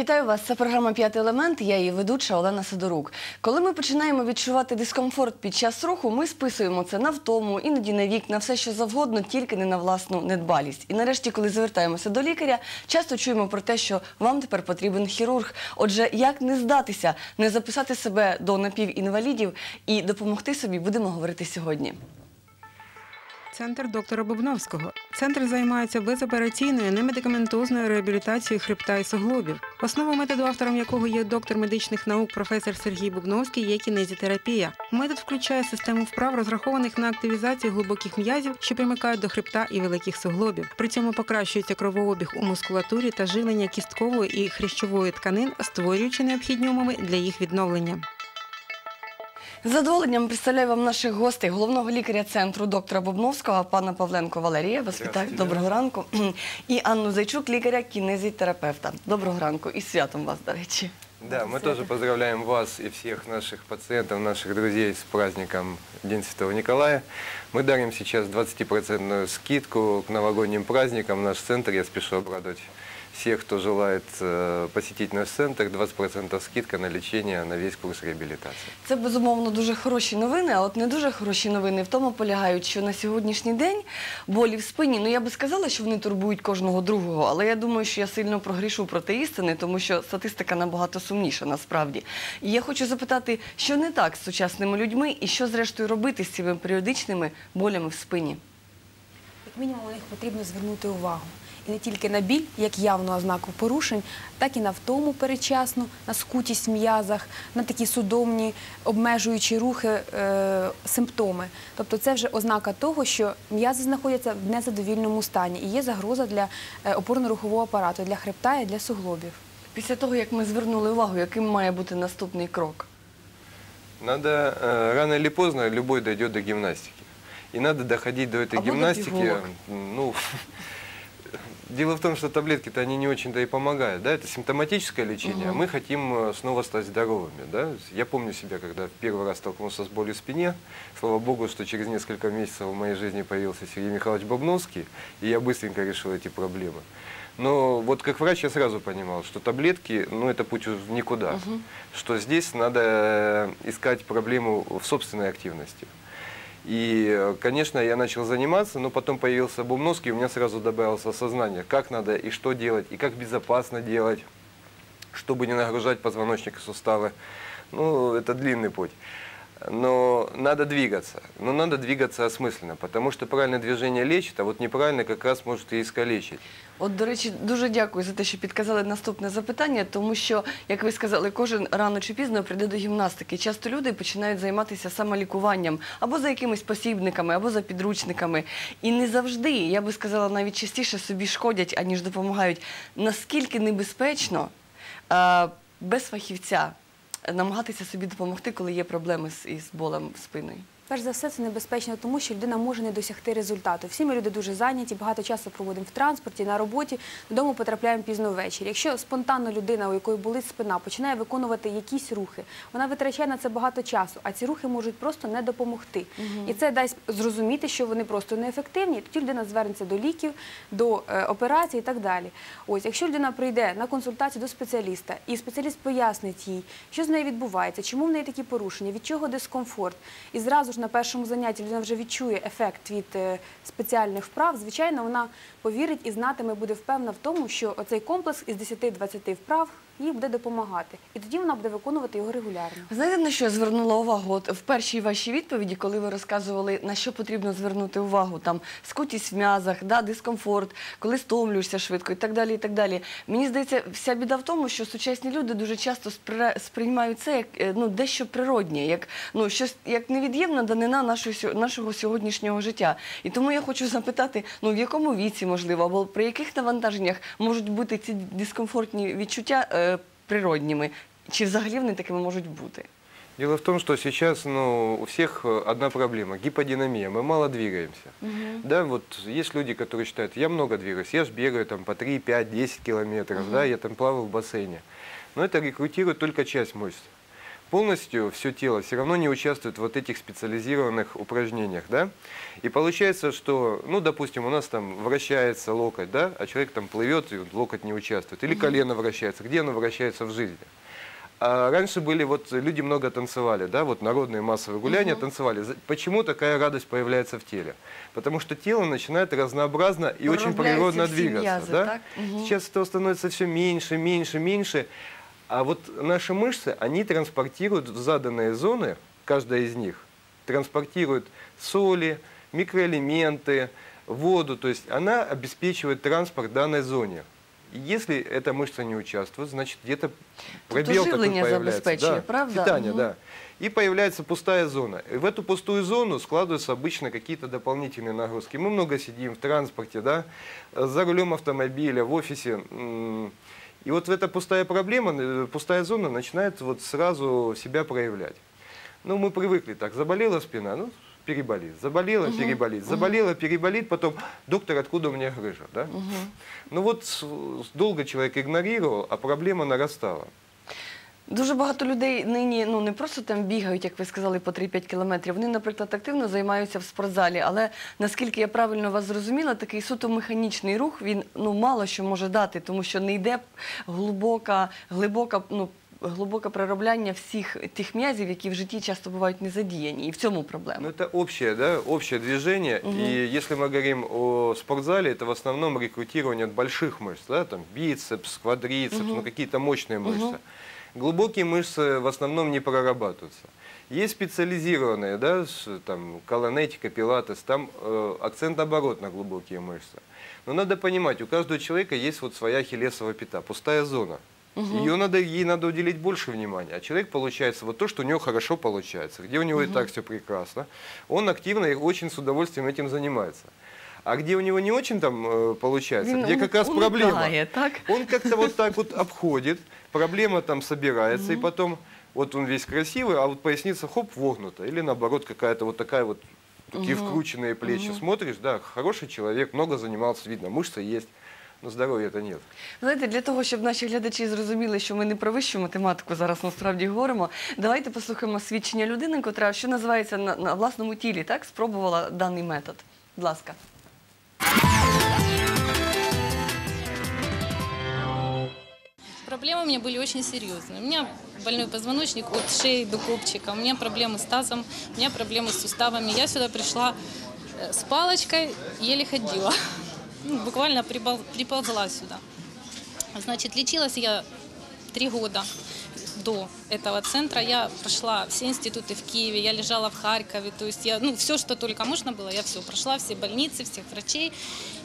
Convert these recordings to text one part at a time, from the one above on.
Вітаю вас. Це програма П'ятий елемент. Я її ведуча Олена Сидорук. Коли ми починаємо відчувати дискомфорт під час руху, ми списуємо це на втому, іноді на вік, на все, що завгодно, тільки не на власну недбалість. І нарешті, коли звертаємося до лікаря, часто чуємо про те, що вам тепер потрібен хірург. Отже, як не здатися, не записати себе до напівінвалідів і допомогти собі, будемо говорити сьогодні. Центр доктора Бубновського. Центр займається безопераційною немедикаментозною реабілітацією хребта і суглобів. Основа методу, автором якого є доктор медичних наук професор Сергій Бубновський, є кінезітерапія. Метод включає систему вправ, розрахованих на активізацію глибоких м'язів, що примикають до хребта і великих суглобів. При цьому покращується кровообіг у мускулатурі та живлення кісткової і хрящової тканин, створюючи необхідні умови для їх відновлення. З задоволенням представляю вам наших гостей, головного лікаря центру доктора Бобновського, пана Павленко Валерія. Вас вітаю. Доброго ранку. І Анну Зайчук, лікаря кінезітерапевта. Доброго ранку. І святом вас, до речі. Да, мы тоже поздравляем вас и всех наших пациентов, наших друзей с праздником День Святого Николая. Мы дарим сейчас 20% скидку к новогодним праздникам наш центр. Я спешу обрадовать всех, кто желает э, посетить наш центр. 20% скидка на лечение, на весь курс реабилитации. Це безумовно дуже хороші новини, а от не дуже хороші новини в тому полягають, що на сьогоднішній день болі в спині. Ну я би сказала, що вони турбують кожного другого, але я думаю, що я сильно прогрішу проти істини, тому що статистика набагато сумніша насправді. І я хочу запитати, що не так з сучасними людьми, і що зрештою робити з цими періодичними болями в спині. Як мінімум, на них потрібно звернути увагу. І не тільки на біль, як явну ознаку порушень, так і на втому передчасну, на скутість в м'язах, на такі судомні обмежуючі рухи, е, симптоми. Тобто це вже ознака того, що м'язи знаходяться в незадовільному стані і є загроза для е, опорно-рухового апарату, для хребта і для суглобів. Після того, як ми звернули увагу, яким має бути наступний крок? Надо, э, рано или поздно любой дойдет до гимнастики. И надо доходить до этой А гимнастики. Ну, дело в том, что таблетки-то они не очень-то и помогают. Да? Это симптоматическое лечение, а Мгм. мы хотим э, снова стать здоровыми. Да? Я помню себя, когда первый раз столкнулся с болью в спине. Слава богу, что через несколько месяцев в моей жизни появился Сергей Михайлович Бобновский, и я быстренько решил эти проблемы. Но вот как врач я сразу понимал, что таблетки, ну это путь в никуда. Что здесь надо э, искать проблему в собственной активности. И, э, конечно, я начал заниматься, но потом появился Бумновский, и у меня сразу добавилось осознание, как надо и что делать, и как безопасно делать, чтобы не нагружать позвоночник и суставы. Ну, это длинный путь. Но надо двигаться. Но надо двигаться осмысленно, потому что правильное движение лечит, а вот неправильно как раз может и искалечить. От, до речі, дуже дякую за те, що підказали наступне запитання, тому що, як ви сказали, кожен рано чи пізно прийде до гімнастики. Часто люди починають займатися самолікуванням або за якимись посібниками, або за підручниками. І не завжди, я би сказала, навіть частіше собі шкодять, аніж допомагають. Наскільки небезпечно е, без фахівця намагатися собі допомогти, коли є проблеми з, із болем спиною? Перш за все, це небезпечно, тому що людина може не досягти результату. Всі ми люди дуже зайняті, багато часу проводимо в транспорті, на роботі, додому потрапляємо пізно ввечері. Якщо спонтанно людина, у якої болить спина, починає виконувати якісь рухи, вона витрачає на це багато часу, а ці рухи можуть просто не допомогти. І це дасть зрозуміти, що вони просто неефективні. Тоді людина звернеться до ліків, до е, операцій і так далі. Ось, якщо людина прийде на консультацію до спеціаліста, і спеціаліст пояснить їй, що з нею відбувається, чому в неї такі порушення, від чого дискомфорт, і зразу ж на першому занятті людина вже відчує ефект від е, спеціальних вправ, звичайно, вона повірить і знатиме, буде впевнена в тому, що оцей комплекс із 10-20 вправ їй буде допомагати. І тоді вона буде виконувати його регулярно. Знаєте, на що я звернула увагу? От в першій вашій відповіді, коли ви розказували, на що потрібно звернути увагу, там скутість в м'язах, да, дискомфорт, коли стомлюєшся швидко і так далі. і так далі. Мені здається, вся біда в тому, що сучасні люди дуже часто спри- сприймають це як е, ну, дещо природнє, як, ну, щось, як невід'ємна данина нашого, нашого сьогоднішнього життя. І тому я хочу запитати, ну, в якому віці, можливо, або при яких навантаженнях можуть бути ці дискомфортні відчуття е, природніми, чи взагалі вони такими можуть бути? Дело в том, что сейчас ну, у всех э, одна проблема – гиподинамия. Мы мало двигаемся. Да, вот есть люди, которые считают, я много двигаюсь, я же бегаю там по 3, 5, 10 километров, да, я там плаваю в бассейне. Но это рекрутирует только часть мышц. Полностью все тело все равно не участвует в вот этих специализированных упражнениях, да? И получается, что, ну, допустим, у нас там вращается локоть, да, а человек там плывет, и локоть не участвует. Или колено вращается. Где оно вращается в жизни? А раньше были вот люди много танцевали, да, вот народные массовые гуляния танцевали. За- Почему такая радость появляется в теле? Потому что тело начинает разнообразно и очень природно двигаться, да? так? Мгм. Сейчас этого становится все меньше, меньше, меньше. А вот наши мышцы, они транспортируют в заданные зоны, каждая из них, транспортирует соли, микроэлементы, воду, то есть она обеспечивает транспорт данной зоне. И Если эта мышца не участвует, значит где-то пробел такой появляется. Да, правда? Питание, Мгм. да. И появляется пустая зона. И в эту пустую зону складываются обычно какие-то дополнительные нагрузки. Мы много сидим в транспорте, да, за рулем автомобиля, в офисе. И вот эта пустая проблема, э, пустая зона начинает вот сразу себя проявлять. Ну, мы привыкли так, заболела спина, ну, переболит, заболела, переболит, заболела, переболит, потом, доктор, откуда у меня грыжа, да? Ну вот долго человек игнорировал, а проблема нарастала. Дуже багато людей нині ну не просто там бігають, як ви сказали, по 3-5 кілометрів. Вони, наприклад, активно займаються в спортзалі. Але наскільки я правильно вас зрозуміла, такий суто механічний рух він ну мало що може дати, тому що не йде глибока, глибока, ну. Глибоке переробляння всіх тих м'язів, які в житті часто бувають не задіяні, і в цьому проблема. Ну, это общее, да, общее движение. И если мы говорим о спортзале, это в основном рекрутирование от больших мышц, да, там бицепс, квадрицепс, ну, какие-то мощные мышцы. Глубокие мышцы в основном не прорабатываются. Есть специализированные, да, там, колонетика, пилатес, там э, акцент наоборот на глубокие мышцы. Но надо понимать, у каждого человека есть вот своя хилесовая пята, пустая зона. Ее надо, ей надо уделить больше внимания. А человек получается вот то, что у него хорошо получается, где у него и так все прекрасно. Он активно и очень с удовольствием этим занимается. А где у него не очень там э, получается, Він где как раз проблема, уникає, так? он как-то вот так вот обходит, проблема там собирается, и потом вот он весь красивый, а вот поясница хоп, вогнута. Или наоборот какая-то вот такая вот, такие вкрученные плечи. Смотришь, да, хороший человек, много занимался, видно, мышцы есть, но здоровья-то нет. Знаєте, для того, щоб наші глядачі зрозуміли, що ми не про вищу математику зараз насправді говоримо, давайте послухаємо свідчення людини, котра, що називається, на, на власному тілі, так, спробувала даний метод. Будь ласка. Проблемы у меня были очень серьезные. У меня больной позвоночник от шеи до копчика, у меня проблемы с тазом, у меня проблемы с суставами. Я сюда пришла э, с палочкой, еле ходила. Ну, буквально прибол- приползла сюда. Значит, лечилась я три года До этого центра. Я прошла все институты в Киеве, я лежала в Харькове. То есть я, ну, все, что только можно было, я все прошла, все больницы, всех врачей.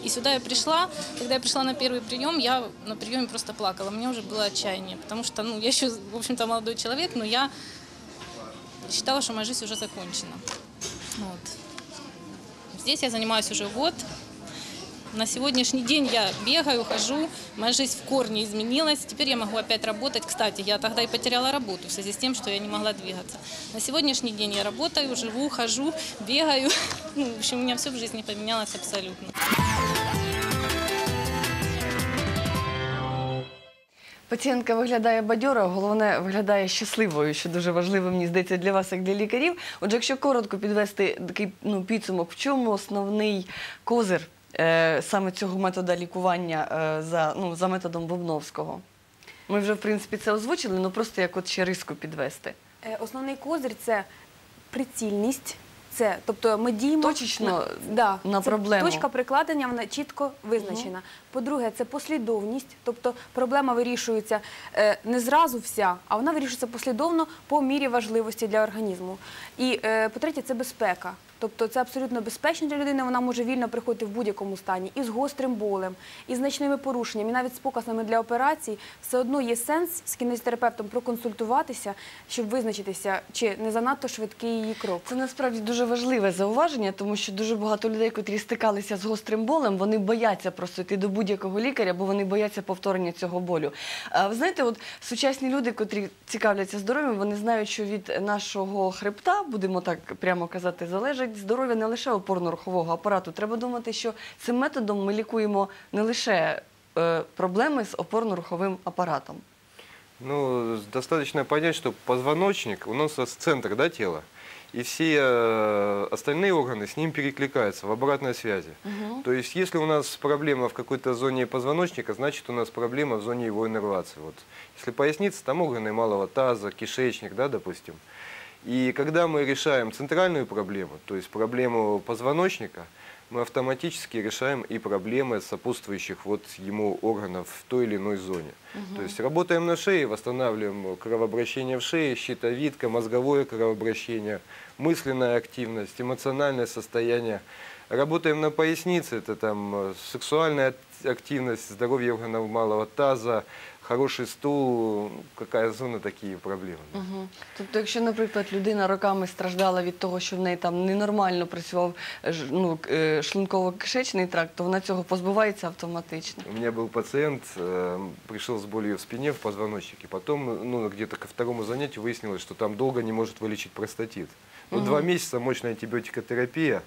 И сюда я пришла. Когда я пришла на первый прием, я на приеме просто плакала. Мне уже было отчаяние, потому что, ну, я еще, в общем-то, молодой человек, но я считала, что моя жизнь уже закончена. Вот. Здесь я занимаюсь уже год. На сегодняшний день я бегаю, хожу, моя жизнь в корне изменилась. Теперь я могу опять работать. Кстати, я тогда и потеряла работу в связи с тем, что я не могла двигаться. На сегодняшний день я работаю, живу, хожу, бегаю. Ну, в общем, у меня все в жизни поменялось абсолютно. Пацієнтка виглядає бадьоро, головне виглядає щасливою, що дуже важливо, мені здається, для вас, як для лікарів. Отже, якщо коротко підвести такий ну, підсумок, в чому основний козир саме цього метода лікування е, за, ну, за методом Бобновського? Ми вже, в принципі, це озвучили, але просто як от ще риску підвести. Е, Основний козир це прицільність. Це, тобто ми діємо Точечно на, да, на це проблему. Точка прикладення вона чітко визначена. По-друге, це послідовність, тобто проблема вирішується е, не зразу вся, а вона вирішується послідовно по мірі важливості для організму. І е, по-третє, це безпека. Тобто це абсолютно безпечно для людини, вона може вільно приходити в будь-якому стані, і з гострим болем, і з значними порушеннями, і навіть з показами для операцій, все одно є сенс з кінезітерапевтом проконсультуватися, щоб визначитися, чи не занадто швидкий її крок. Це насправді дуже важливе зауваження, тому що дуже багато людей, котрі стикалися з гострим болем, вони бояться просто йти до будь-якого лікаря, бо вони бояться повторення цього болю. Ви знаєте, от сучасні люди, котрі цікавляться здоров'ям, вони знають, що від нашого хребта, будемо так прямо казати, залежить здоров'я не лише опорно-рухового апарату. Треба думати, що цим методом ми лікуємо не лише е, проблеми з опорно-руховим апаратом. Ну, достаточно понять, что позвоночник, у нас центр да, тела, и все э, остальные органы с ним перекликаются в обратной связи. То есть, если у нас проблема в какой-то зоне позвоночника, значит, у нас проблема в зоне его иннервации. Вот. Если поясница, там органы малого таза, кишечник, да, допустим. И когда мы решаем центральную проблему, то есть проблему позвоночника, мы автоматически решаем и проблемы сопутствующих вот ему органов в той или иной зоне. То есть работаем на шее, восстанавливаем кровообращение в шее, щитовидка, мозговое кровообращение, мысленная активность, эмоциональное состояние. Работаем на пояснице, это там э, сексуальная активность, здоровье органов малого таза, хороший стул, какая зона, такие проблемы. проблеми. Угу. Тобто, якщо, наприклад, людина роками страждала від того, що в неї там ненормально працював ну, шлунково-кишечний тракт, то вона цього позбувається автоматично. У мене був пацієнт, э, прийшов з болью в спині, в позвоночнику. Потім, ну, где-то ко второму занятию вияснилось, що там довго не може вилічити простатит. Ну, угу. два місяці мощна антибіотикотерапія.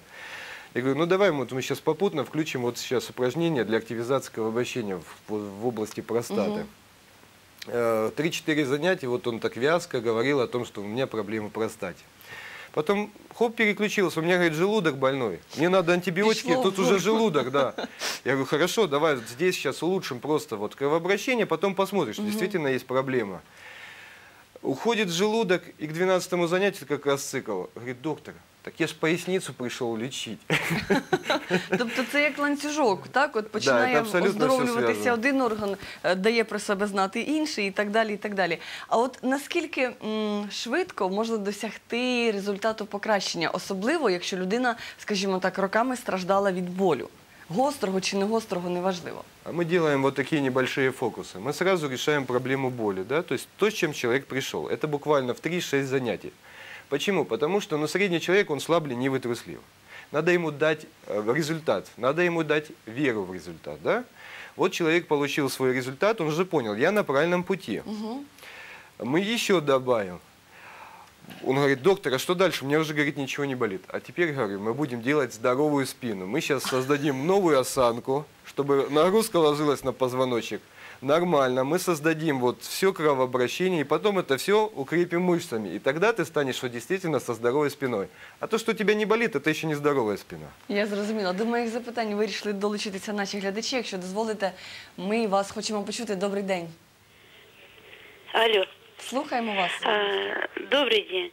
Я говорю, ну давай вот мы сейчас попутно включим вот сейчас упражнение для активизации кровообращения в, в области простаты. Угу. Э, 3-4 занятия, вот он так вязко говорил о том, что у меня проблемы в простате. Потом, хоп, переключился, у меня, говорит, желудок больной, мне надо антибиотики, Пришло тут уже желудок, да. Я говорю, хорошо, давай здесь сейчас улучшим просто вот кровообращение, потом посмотришь, угу. действительно есть проблема. Уходит желудок, и к 12 занятию как раз цикл. Говорит, доктор, так я ж поясницу пришел лечить. Тобто це як ланцюжок, так? От починає це абсолютно все оздоровлюватися зв'язано. один орган, е, дає про себе знати інший і так далі. і так далі. А от наскільки м, швидко можна досягти результату покращення, особливо якщо людина, скажімо так, роками страждала від болю. Гострого чи не гострого, неважливо. А мы делаем вот такие небольшие фокусы. Мы сразу решаем проблему боли, да, то есть то, с чем человек пришел. Это буквально в 3-6 занятий. Почему? Потому что ну, средний человек, он слаб, ленивый, труслив. Надо ему дать э, результат, надо ему дать веру в результат, да? Вот человек получил свой результат, он уже понял, я на правильном пути. Мы еще добавим. Он говорит, доктор, а что дальше? У меня уже, говорит, ничего не болит. А теперь, говорю, мы будем делать здоровую спину. Мы сейчас создадим новую осанку, чтобы нагрузка ложилась на позвоночник Нормально, мы создадим вот все кровообращение, и потом это все укрепим мышцами. И тогда ты станешь вот действительно со здоровой спиной. А то, что у тебя не болит, это еще не здоровая спина. Я зрозуміла. До моїх запитань вирішили долучитися наші глядачі. Якщо дозволите, ми вас хочемо почути. Добрий день. Алло, Слухаємо вас. а, добрый день.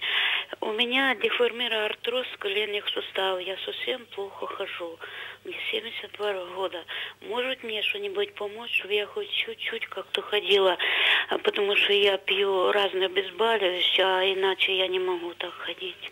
У меня деформирован артроз коленных суставов. Я совсем плохо хожу. Мне 72 года. Может мне что-нибудь помочь, чтобы я хоть чуть-чуть как-то ходила? А Потому что я пью разные обезболивающие, а иначе я не могу так ходить.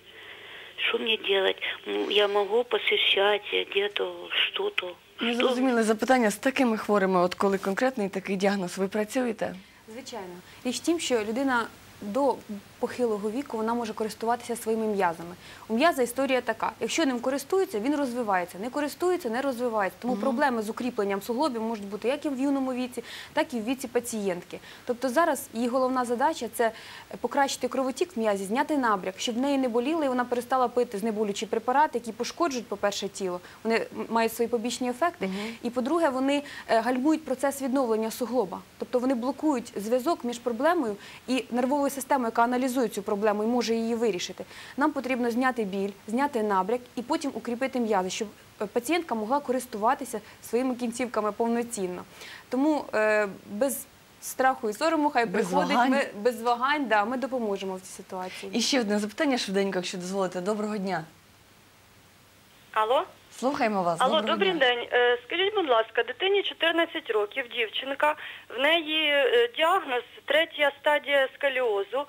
Что мне делать? М, Я могу посещать где-то что-то. Ми Что- зрозуміли запитання з такими хворими, от коли конкретний такий діагноз ви працюєте? Звичайно. Річ в тім, що людина до похилого віку вона може користуватися своїми м'язами. У м'яза історія така: якщо ним користується, він розвивається. Не користується, не розвивається. Тому проблеми з укріпленням суглобів можуть бути як і в юному віці, так і в віці пацієнтки. Тобто зараз її головна задача це покращити кровотік в м'язі, зняти набряк, щоб в неї не боліло і вона перестала пити знеболючі препарати, які пошкоджують, по-перше, тіло. Вони мають свої побічні ефекти. І по-друге, вони е, гальмують процес відновлення суглоба. Тобто вони блокують зв'язок між проблемою і нервовою системою, яка аналізує цю проблему і може її вирішити. Нам потрібно зняти біль, зняти набряк і потім укріпити м'язи, щоб е, пацієнтка могла користуватися своїми кінцівками повноцінно. Тому е, без страху і сорому хай Без приходить вагань. ми без вагань, да, ми допоможемо в цій ситуації. І ще одне запитання швиденько, якщо дозволите. Доброго дня. Алло, Слухаємо вас. алло, Доброго добрий дня. день. Е, Скажіть, будь ласка, дитині 14 років, дівчинка. В неї діагноз третя стадія сколіозу.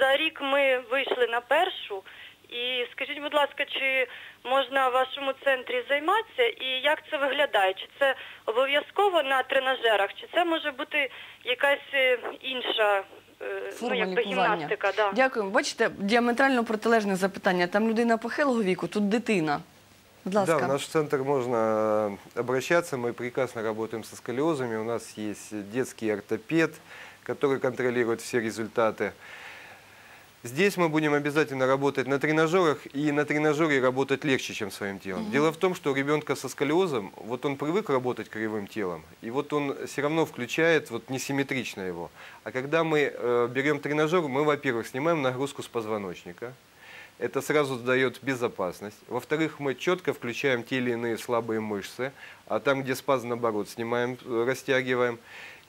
За рік ми вийшли на першу. І скажіть, будь ласка, чи можна в вашому центрі займатися і як це виглядає? Чи це обов'язково на тренажерах, чи це може бути якась е, інша е, ну, Форма якби лікування. гімнастика? Да. Дякую. Бачите, діаметрально протилежне запитання. Там людина похилого віку, тут дитина. Будь ласка. Да, в наш центр можно э, обращаться, мы прекрасно работаем со сколиозами, у нас есть детский ортопед, который контролирует все результаты. Здесь мы будем обязательно работать на тренажерах, и на тренажере работать легче, чем своим телом. Дело в том, что у ребенка со сколиозом, вот он привык работать кривым телом, и вот он все равно включает вот несимметрично его. А когда мы э, берем тренажер, мы, во-первых, снимаем нагрузку с позвоночника, это сразу дает безопасность. Во-вторых, мы четко включаем те или иные слабые мышцы, а там, где спазм, наоборот, снимаем, э, растягиваем.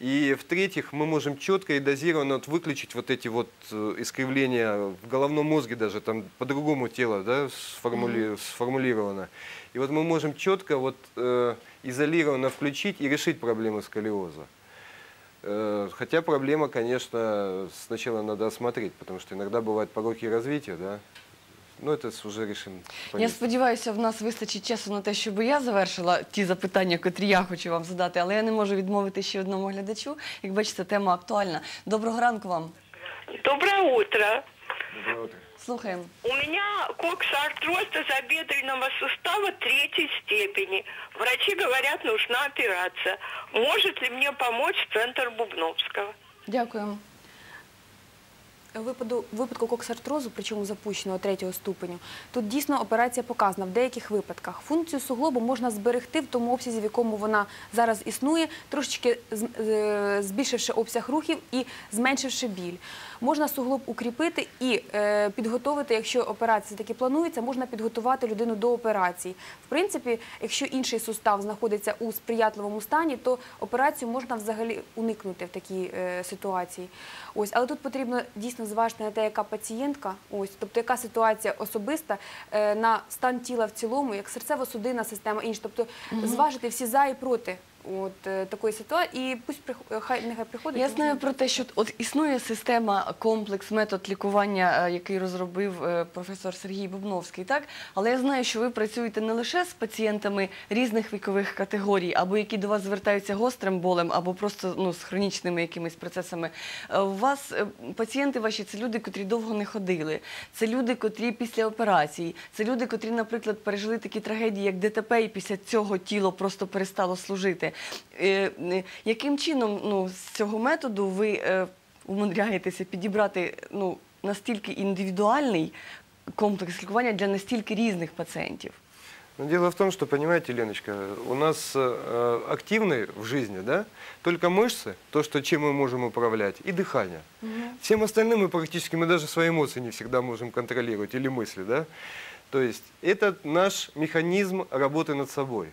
И в-третьих, мы можем четко и дозированно вот выключить вот эти вот э, искривления в головном мозге даже, там по-другому тело да, сформули- сформулировано. И вот мы можем четко вот, э, изолированно включить и решить проблемы сколиоза. Э, Хотя проблема, конечно, сначала надо осмотреть, потому что иногда бывают пороки развития, да. Ну, это с- уже решим. Я сподіваюся, в нас вистачить часу на те, щоб я завершила ті запитання, котрі я хочу вам задати, але я не можу відмовити ще одному глядачу. Як бачите, тема актуальна. Доброго ранку вам. Доброе утро. Доброе утро. Слухаємо. У меня коксартроз тазобедренного сустава третьей степени. Врачи говорят, нужна операция. Может ли мне помочь центр Бубновского? Дякуємо. У випаду, випадку коксартрозу, причому запущеного третього ступеню, тут дійсно операція показана в деяких випадках. Функцію суглобу можна зберегти в тому обсязі, в якому вона зараз існує, трошечки е, збільшивши обсяг рухів і зменшивши біль. Можна суглоб укріпити і е, підготовити, якщо операція таки планується, можна підготувати людину до операції. В принципі, якщо інший сустав знаходиться у сприятливому стані, то операцію можна взагалі уникнути в такій е, ситуації. Ось, але тут потрібно дійсно зважити на те, яка пацієнтка, ось, тобто яка ситуація особиста е, на стан тіла в цілому, як серцево-судинна система, інша. Тобто зважити всі за і проти от, е, такої ситуації, і пусть прих- хай нехай приходить. Я знаю про те, що от існує система, комплекс, метод лікування, е, який розробив е, професор Сергій Бубновський, так? Але я знаю, що ви працюєте не лише з пацієнтами різних вікових категорій, або які до вас звертаються гострим болем, або просто ну, з хронічними якимись процесами. Е, У вас е, пацієнти ваші це люди, котрі довго не ходили, це люди, котрі після операцій, це люди, котрі, наприклад, пережили такі трагедії, як ДТП, і після цього тіло просто перестало служити. Е, е, Яким чином ну, з цього методу ви е, умудряєтеся підібрати ну, настільки індивідуальний комплекс лікування для настільки різних пацієнтів? Но дело в том, что, понимаете, Леночка, у нас э, активны в жизни, да, только мышцы, то, что, чем мы можем управлять, и дыхание. Всем остальным мы практически, мы даже свои эмоции не всегда можем контролировать, или мысли, да. То есть это наш механизм работы над собой.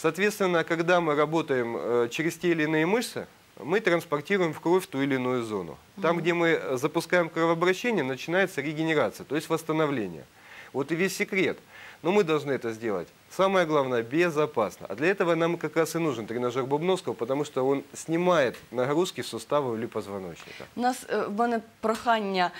Соответственно, когда мы работаем э, через те или иные мышцы, мы транспортируем в кровь ту или иную зону. Там, где мы э, запускаем кровообращение, начинается регенерация, то есть восстановление. Вот и весь секрет. Но мы должны это сделать. Самое главное, безопасно. А для этого нам как раз и нужен тренажер Бубновского, потому что он снимает нагрузки суставов или позвоночника. У нас е, в мене прохання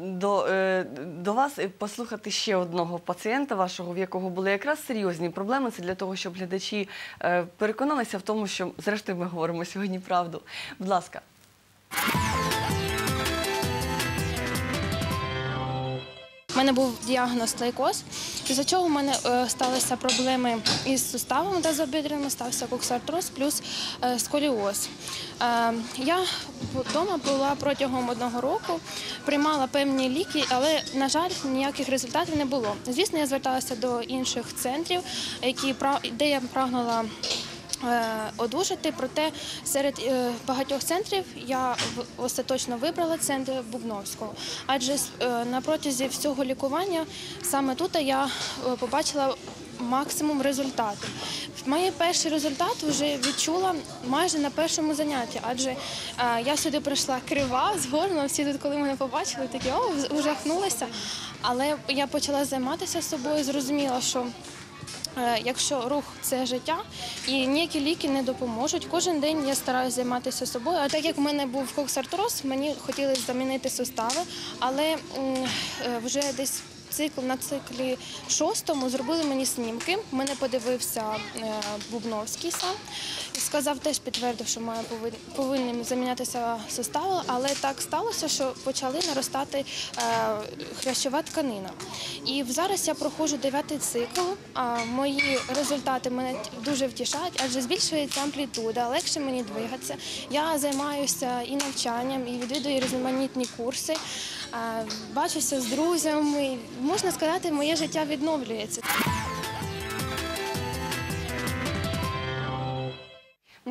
до, е, до вас е, послухати ще одного пацієнта вашого, в якого були якраз серйозні проблеми. Це для того, щоб глядачі е, переконалися в тому, що зрештою ми говоримо сьогодні правду. Будь ласка. У мене був діагноз лейкоз, після чого в мене е, сталися проблеми із суставом тазобедреним, стався коксартроз плюс е, сколіоз. Е, я вдома була протягом одного року, приймала певні ліки, але, на жаль, ніяких результатів не було. Звісно, я зверталася до інших центрів, які, де я прагнула одужати. Проте серед е, багатьох центрів я остаточно вибрала центр Бубновського. Адже е, на протязі всього лікування саме тут я е, побачила максимум результату. Мій перший результат вже відчула майже на першому занятті, адже е, я сюди прийшла крива, згорнула. Всі тут, коли мене побачили, такі о, ужахнулися. Але я почала займатися собою, зрозуміла, що Е, Якщо рух це життя і ніякі ліки не допоможуть. Кожен день я стараюся займатися собою. А так як в мене був коксартроз, мені хотілося замінити сустави, але е, вже десь цикл на циклі шостому зробили мені снімки. Мене подивився е, Бубновський сам. Сказав, теж підтвердив, що має повин- повинні замінятися сустави, але так сталося, що почали наростати е, хрящова тканина. І зараз я проходжу дев'ятий цикл. А мої результати мене дуже втішають, адже збільшується амплітуда, легше мені двигатися. Я займаюся і навчанням, і відвідую різноманітні курси. Бачуся з друзями. Можна сказати, моє життя відновлюється.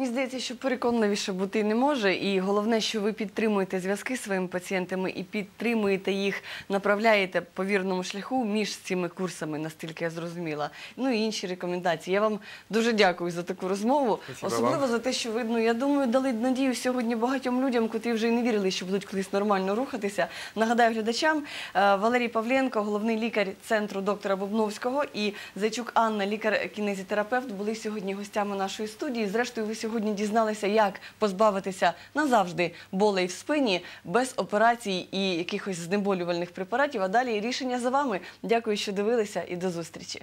Мені здається, що переконливіше бути не може. І головне, що ви підтримуєте зв'язки з своїми пацієнтами і підтримуєте їх, направляєте по вірному шляху між цими курсами, настільки я зрозуміла. Ну і інші рекомендації. Я вам дуже дякую за таку розмову. Спасибо Особливо вам. за те, що ви, ну, я думаю, дали надію сьогодні багатьом людям, котрі вже й не вірили, що будуть колись нормально рухатися. Нагадаю глядачам, е, Валерій Павленко, головний лікар центру доктора Бобновського, і Зайчук Анна, лікар-кінезітерапевт, були сьогодні гостями нашої студії. Зрештою, ви сьогодні дізналися, як позбавитися назавжди болей в спині без операцій і якихось знеболювальних препаратів. А далі рішення за вами. Дякую, що дивилися, і до зустрічі.